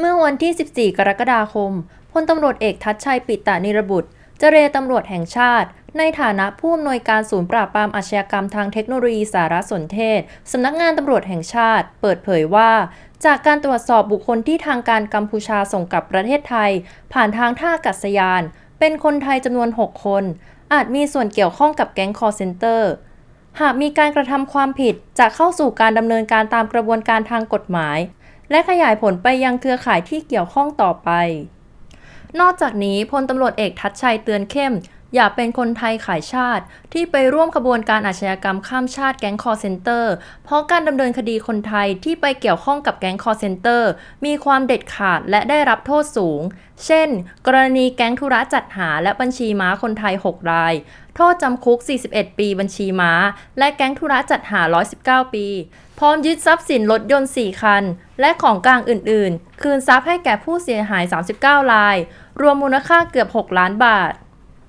เมื่อวันที่ 14 กรกฎาคม พลตำรวจเอกทัชชัยปิตานิรบุตร เจรตำรวจแห่งชาติ ในฐานะผู้อำนวยการศูนย์ปราบปรามอาชญากรรมทางเทคโนโลยีสารสนเทศ สำนักงานตำรวจแห่งชาติ เปิดเผยว่า จากการตรวจสอบบุคคลที่ทางการกัมพูชาส่งกลับประเทศไทย ผ่านทางท่าอากาศยาน เป็นคนไทยจำนวน 6 คน อาจมีส่วนเกี่ยวข้องกับแก๊งคอร์เซนเตอร์หากมีการกระทำความผิดจะเข้าสู่การดำเนินการตามกระบวนการทางกฎหมาย และขยายผลไปยังเครือข่ายที่เกี่ยวข้องต่อไป นอกจากนี้พลตำรวจเอกทัชชัยเตือนเข้ม อย่าเป็นคนไทยขายชาติ ที่ไปร่วมขบวนการอาชญากรรมข้ามชาติแก๊งคอร์เซนเตอร์ เพราะการดำเนินคดีคนไทยที่ไปเกี่ยวข้องกับแก๊งคอร์เซนเตอร์ มีความเด็ดขาดและได้รับโทษสูง เช่น กรณีแก๊งธุระจัดหาและบัญชีม้าคนไทย 6 ราย โทษจำคุก 41 ปีบัญชีม้า และแก๊งธุระจัดหา 119 ปี พร้อมยึดทรัพย์สินรถยนต์ 4 คัน และของกลางอื่น ๆ คืนทรัพย์ให้แก่ผู้เสียหาย 39 ราย รวมมูลค่าเกือบ 6 ล้านบาท